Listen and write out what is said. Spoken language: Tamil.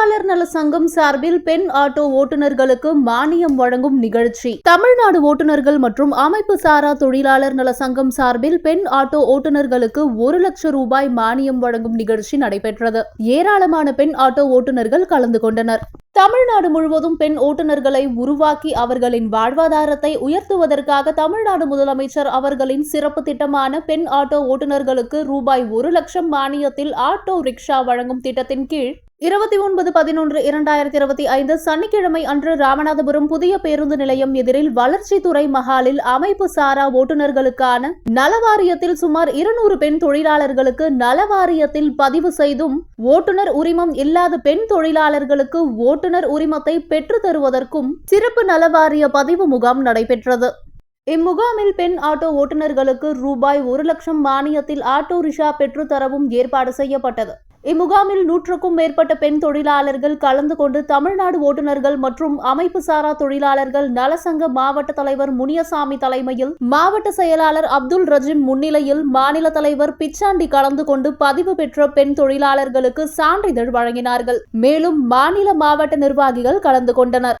தொழிலாளர் நல சங்கம் சார்பில் பெண் ஆட்டோ ஓட்டுநர்களுக்கு மானியம் வழங்கும் நிகழ்ச்சி. தமிழ்நாடு ஓட்டுநர்கள் மற்றும் அமைப்பு சாரா தொழிலாளர் நல சங்கம் சார்பில் பெண் ஆட்டோ ஓட்டுநர்களுக்கு ஒரு லட்சம் ரூபாய் மானியம் வழங்கும் நிகழ்ச்சி நடைபெற்றது. ஏராளமான பெண் ஆட்டோ ஓட்டுநர்கள் கலந்து கொண்டனர். தமிழ்நாடு முழுவதும் பெண் ஓட்டுநர்களை உருவாக்கி அவர்களின் வாழ்வாதாரத்தை உயர்த்துவதற்காக தமிழ்நாடு முதலமைச்சர் அவர்களின் சிறப்பு திட்டமான பெண் ஆட்டோ ஓட்டுநர்களுக்கு ரூபாய் ஒரு லட்சம் மானியத்தில் ஆட்டோ ரிக்ஷா வழங்கும் திட்டத்தின் கீழ் இருபத்தி ஒன்பது பதினொன்று இரண்டாயிரத்தி இருபத்தி ஐந்து சனிக்கிழமை அன்று ராமநாதபுரம் புதிய பேருந்து நிலையம் எதிரில் வளர்ச்சித்துறை மஹாலில் அமைப்பு சாரா ஓட்டுநர்களுக்கான நலவாரியத்தில் சுமார் இருநூறு பெண் தொழிலாளர்களுக்கு நலவாரியத்தில் பதிவு செய்தும் ஓட்டுநர் உரிமம் இல்லாத பெண் தொழிலாளர்களுக்கு ஓட்டுநர் உரிமத்தை பெற்றுத் தருவதற்கும் சிறப்பு நலவாரிய பதிவு முகாம் நடைபெற்றது. இம்முகாமில் பெண் ஆட்டோ ஓட்டுநர்களுக்கு ரூபாய் ஒரு லட்சம் மானியத்தில் ஆட்டோ ரிஷா பெற்றுத் தரவும் ஏற்பாடு செய்யப்பட்டது. இம்முகாமில் நூற்றுக்கும் மேற்பட்ட பெண் தொழிலாளர்கள் கலந்து கொண்டு தமிழ்நாடு ஓட்டுநர்கள் மற்றும் அமைப்பு சாரா தொழிலாளர்கள் நலசங்க மாவட்ட தலைவர் முனியசாமி தலைமையில் மாவட்ட செயலாளர் அப்துல் ரஜீம் முன்னிலையில் மாநில தலைவர் பிச்சாண்டி கலந்து கொண்டு பதிவு பெற்ற பெண் தொழிலாளர்களுக்கு சான்றிதழ் வழங்கினார்கள். மேலும் மாநில மாவட்ட நிர்வாகிகள் கலந்து கொண்டனர்.